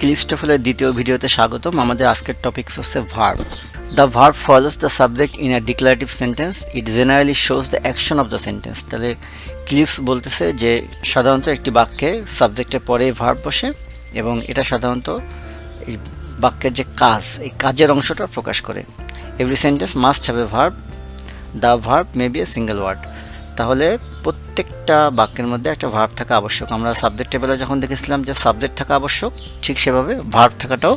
ক্লিস্টোফেলের দ্বিতীয় ভিডিওতে স্বাগতম। আমাদের আজকের টপিকস হচ্ছে verb the verb follows the subject in a declarative sentence it generally shows the action of the sentence তাহলে ক্লিপস বলতেছে যে সাধারণত একটি বাক্যে সাবজেক্টের পরে ভার্ব বসে এবং এটা সাধারণত এই বাক্যের যে কাজ, এই কাজের অংশটা প্রকাশ করে। Every sentence must have a verb the verb may be a single word তাহলে প্রত্যেকটা বাক্যের মধ্যে একটা ভার্ব থাকা আবশ্যক। আমরা সাবজেক্ট টেবিলে যখন দেখেছিলাম যে সাবজেক্ট থাকা আবশ্যক, ঠিক সেভাবে ভার্ব থাকাটাও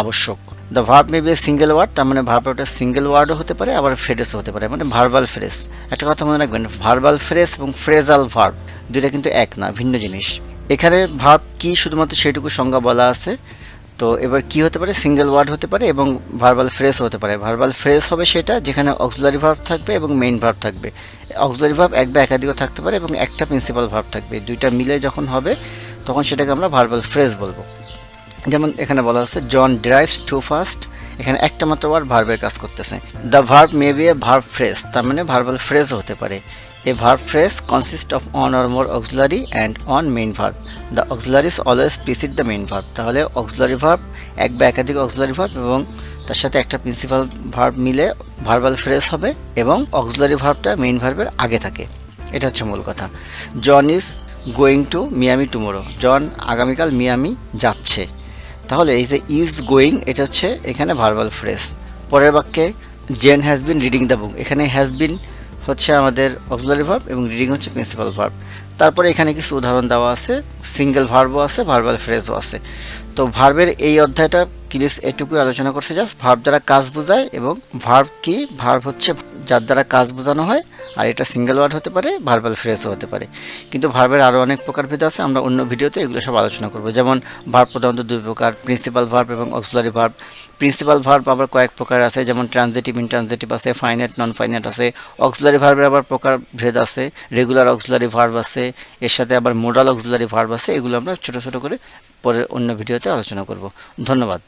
আবশ্যক। The verb may be a single word তার মানে ভার্ব একটা সিঙ্গেল ওয়ার্ডও হতে পারে, আবার ফ্রেজও হতে পারে মানে ভার্বাল ফ্রেজ একটা কথা মনে রাখবেন ভার্বাল ফ্রেজ এবং ফ্রেজাল ভার্ব দুইটা কিন্তু এক না, ভিন্ন জিনিস। এখানে ভার্ব কি শুধুমাত্র সেটুকু সংজ্ঞা বলা আছে তো এবার কি হতে পারে? সিঙ্গেল ওয়ার্ড হতে পারে এবং ভার্বাল ফ্রেজ হতে পারে। ভার্বাল ফ্রেজ হবে সেটা যেখানে অক্সিলারি ভার্ব থাকবে এবং মেইন ভার্ব থাকবে। অক্সিলারি ভার্ব এক বা একাধিকও থাকতে পারে এবং একটা প্রিন্সিপাল ভার্ব থাকবে। দুইটা মিলে যখন হবে, তখন সেটাকে আমরা ভার্বাল ফ্রেজ বলব। যেমন এখানে বলা হচ্ছে জন ড্রাইভস টু ফাস্ট এখানে একটা মাত্র ওয়ার্ড ভার্বের কাজ করতেছে। The verb may be a verb phrase তার মানে ভার্বাল ফ্রেজও হতে পারে। A verb phrase consist of one or more auxiliary and one main verb the auxiliaries always precede the main verb তাহলে অক্সিলারি ভার্ব এক বা একাধিক অক্সিলারি ভার্ব এবং তার সাথে একটা প্রিন্সিপাল ভার্ব মিলে ভার্বাল ফ্রেজ হবে এবং অক্সিলারি ভার্বটা মেইন ভার্বের আগে থাকে। এটা হচ্ছে মূল কথা। John is going to Miami tomorrow John আগামীকাল মিয়ামি যাচ্ছে। তাহলে এই যে ইজ গোয়িং এটা হচ্ছে এখানে ভার্বাল ফ্রেজ পরের বাক্যে Jane has been reading the book এখানে হ্যাজ বিন হচ্ছে আমাদের অক্সিলারি ভার্ব এবং রিডিং হচ্ছে প্রিন্সিপাল ভার্ব তারপরে এখানে কিছু উদাহরণ দেওয়া আছে সিঙ্গেল ভার্বও আছে ভার্বাল ফ্রেজও আছে। তো ভার্বের এই অধ্যায়টা ক্লিস এটুকুই আলোচনা করছে জাস্ট ভার্ব দ্বারা কাজ বোঝায় এবং ভার্ব কি? ভার্ব হচ্ছে যার দ্বারা কাজ বোঝানো হয়, আর এটা সিঙ্গেল ওয়ার্ড হতে পারে ভার্বাল ফ্রেজও হতে পারে। কিন্তু ভার্বের আরও অনেক প্রকারভেদ আছে, আমরা অন্য ভিডিওতে এগুলো সব আলোচনা করব। যেমন ভার্ব প্রধানত দুই প্রকার প্রিন্সিপাল ভার্ব এবং অক্সিলারি ভার্ব প্রিন্সিপাল ভার্ব আবার কয়েক প্রকার আছে, যেমন ট্রানজেটিভ ইনট্রানজেটিভ আছে ফাইনাইট নন ফাইনাইট আছে। অক্সিলারি ভার্বের আবার প্রকার ভেদ আছে রেগুলার অক্সিলারি ভার্ব আছে, এর সাথে আবার মোডাল অক্সিলারি ভার্ব আছে, এগুলো আমরা ছোটো ছোটো করে পরে অন্য ভিডিওতে আলোচনা করব। ধন্যবাদ।